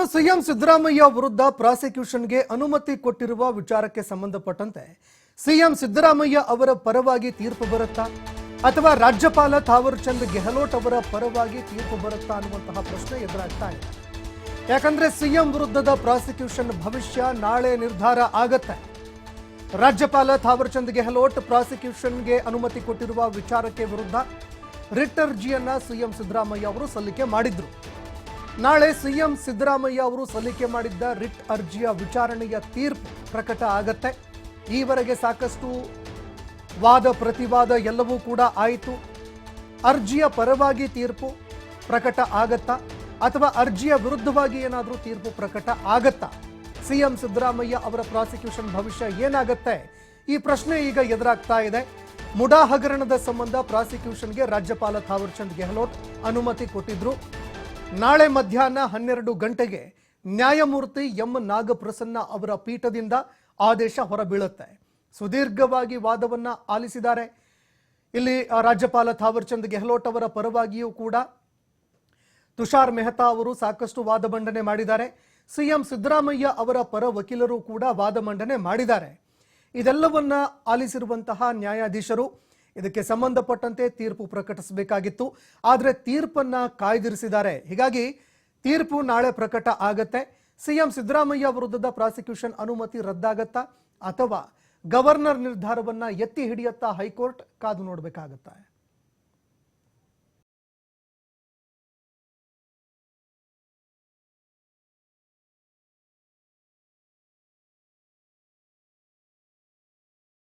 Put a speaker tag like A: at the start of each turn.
A: ಇನ್ನು ಸಿಎಂ ಸಿದ್ದರಾಮಯ್ಯ ವಿರುದ್ಧ ಪ್ರಾಸಿಕ್ಯೂಷನ್ಗೆ ಅನುಮತಿ ಕೊಟ್ಟಿರುವ ವಿಚಾರಕ್ಕೆ ಸಂಬಂಧಪಟ್ಟಂತೆ ಸಿಎಂ ಸಿದ್ದರಾಮಯ್ಯ ಅವರ ಪರವಾಗಿ ತೀರ್ಪು ಬರುತ್ತಾ ಅಥವಾ ರಾಜ್ಯಪಾಲ ಥಾವರ್ ಚಂದ್ ಗೆಹ್ಲೋಟ್ ಅವರ ಪರವಾಗಿ ತೀರ್ಪು ಬರುತ್ತಾ ಅನ್ನುವಂತಹ ಪ್ರಶ್ನೆ ಎದುರಾಗ್ತಾ ಇದೆ. ಯಾಕಂದ್ರೆ ಸಿಎಂ ವಿರುದ್ಧದ ಪ್ರಾಸಿಕ್ಯೂಷನ್ ಭವಿಷ್ಯ ನಾಳೆ ನಿರ್ಧಾರ ಆಗತ್ತೆ. ರಾಜ್ಯಪಾಲ ಥಾವರ್ ಚಂದ್ ಗೆಹ್ಲೋಟ್ ಪ್ರಾಸಿಕ್ಯೂಷನ್ಗೆ ಅನುಮತಿ ಕೊಟ್ಟಿರುವ ವಿಚಾರಕ್ಕೆ ವಿರುದ್ಧ ರಿಟರ್ಜಿಯನ್ನ ಸಿಎಂ ಸಿದ್ದರಾಮಯ್ಯ ಅವರು ಸಲ್ಲಿಕೆ ಮಾಡಿದ್ರು. ನಾಳೆ ಸಿಎಂ ಸಿದ್ದರಾಮಯ್ಯ ಅವರು ಸಲ್ಲಿಕೆ ಮಾಡಿದ್ದ ರಿಟ್ ಅರ್ಜಿಯ ವಿಚಾರಣೆಯ ತೀರ್ಪು ಪ್ರಕಟ ಆಗತ್ತೆ. ಈವರೆಗೆ ಸಾಕಷ್ಟು ವಾದ ಪ್ರತಿವಾದ ಎಲ್ಲವೂ ಕೂಡ ಆಯಿತು. ಅರ್ಜಿಯ ಪರವಾಗಿ ತೀರ್ಪು ಪ್ರಕಟ ಆಗತ್ತಾ? ಅಥವಾ ಅರ್ಜಿಯ ವಿರುದ್ಧವಾಗಿ ಏನಾದರೂ ತೀರ್ಪು ಪ್ರಕಟ ಆಗತ್ತಾ? ಸಿಎಂ ಸಿದ್ದರಾಮಯ್ಯ ಅವರ ಪ್ರಾಸಿಕ್ಯೂಷನ್ ಭವಿಷ್ಯ ಏನಾಗತ್ತೆ? ಈ ಪ್ರಶ್ನೆ ಈಗ ಎದುರಾಗ್ತಾ ಇದೆ. ಮುಡಾ ಹಗರಣದ ಸಂಬಂಧ ಪ್ರಾಸಿಕ್ಯೂಷನ್ಗೆ ರಾಜ್ಯಪಾಲ ಥಾವರ್ಚಂದ್ ಗೆಹ್ಲೋಟ್ ಅನುಮತಿ ಕೊಟ್ಟಿದ್ರು. ನಾಳೆ ಮಧ್ಯಾಹ್ನ ಹನ್ನೆರಡು ಗಂಟೆಗೆ ನ್ಯಾಯಮೂರ್ತಿ ಎಂ ನಾಗಪ್ರಸನ್ನ ಅವರ ಪೀಠದಿಂದ ಆದೇಶ ಹೊರಬೀಳುತ್ತೆ. ಸುದೀರ್ಘವಾಗಿ ವಾದವನ್ನ ಆಲಿಸಿದ್ದಾರೆ. ಇಲ್ಲಿ ರಾಜ್ಯಪಾಲ ಥಾವರ್ಚಂದ್ ಗೆಹ್ಲೋಟ್ ಅವರ ಪರವಾಗಿಯೂ ಕೂಡ ತುಷಾರ್ ಮೆಹ್ತಾ ಅವರು ಸಾಕಷ್ಟು ವಾದ ಮಂಡನೆ ಮಾಡಿದ್ದಾರೆ. ಸಿಎಂ ಸಿದ್ದರಾಮಯ್ಯ ಅವರ ಪರ ವಕೀಲರು ಕೂಡ ವಾದ ಮಂಡನೆ ಮಾಡಿದ್ದಾರೆ. ಇದೆಲ್ಲವನ್ನ ಆಲಿಸಿರುವಂತಹ ನ್ಯಾಯಾಧೀಶರು ಇದಕ್ಕೆ ಸಂಬಂಧಪಟ್ಟಂತೆ ತೀರ್ಪು ಪ್ರಕಟಿಸಬೇಕಾಗಿತ್ತು. ಆದರೆ ತೀರ್ಪನ್ನ ಕಾಯ್ದಿರಿಸಿದ್ದಾರೆ. ಹೀಗಾಗಿ ತೀರ್ಪು ನಾಳೆ ಪ್ರಕಟ ಆಗತ್ತೆ. ಸಿಎಂ ಸಿದ್ದರಾಮಯ್ಯ ವಿರುದ್ಧದ ಪ್ರಾಸಿಕ್ಯೂಷನ್ ಅನುಮತಿ ರದ್ದಾಗತ್ತಾ ಅಥವಾ ಗವರ್ನರ್ ನಿರ್ಧಾರವನ್ನ ಎತ್ತಿ ಹಿಡಿಯತ್ತಾ ಹೈಕೋರ್ಟ್ ಕಾದು ನೋಡಬೇಕಾಗತ್ತೆ?